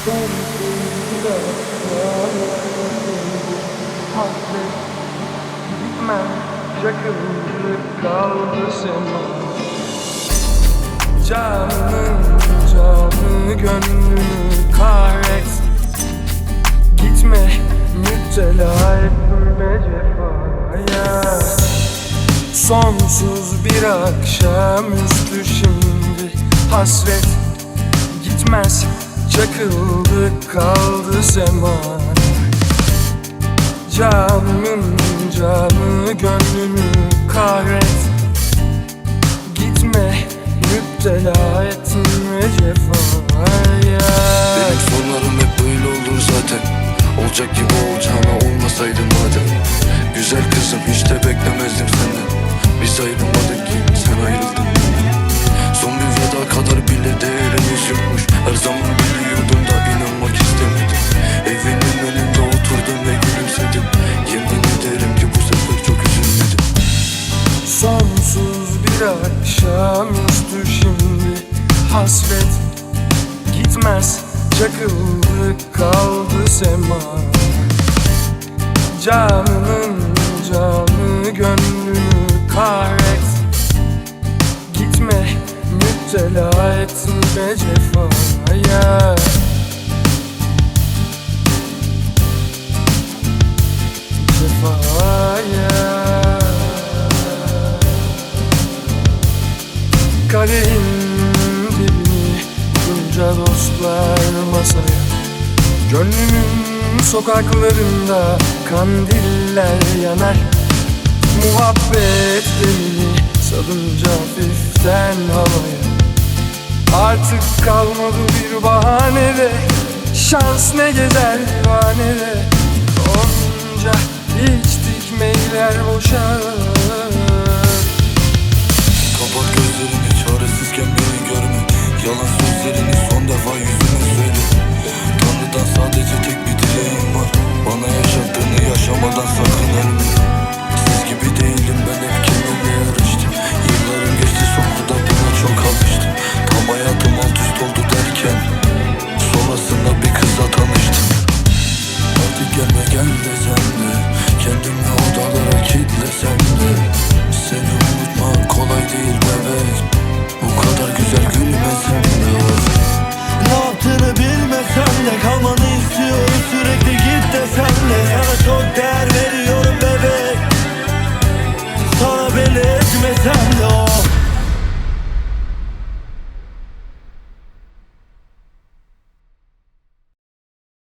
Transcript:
Hasret gitmem Çakıllık kaldı sema Canın canı gönlünü kahret Gitme müptela etme cefaya Sonsuz bir akşamüstü şimdi. Hasret gitmez Çakıldı kaldı sema. Canımın canı gönlünü kahret. Gitme müptela etme cefaya Bir akşamüstü şimdi. Hasret gitmez. Çakıldı kaldı sema. Canımın canı gönlünü kahret. Gitme müptela etme Cefaya dostlar masaya. Gönlümün sokaklarında Kandiller yanar. Muhabbet demini Salınca hafiften havaya. Artık kalmadı bir bahanede Şans ne gezer divanede Onca içtik meyler boşa Gelme gel desem de Kendimi odalara kilitlesem de Seni unutmak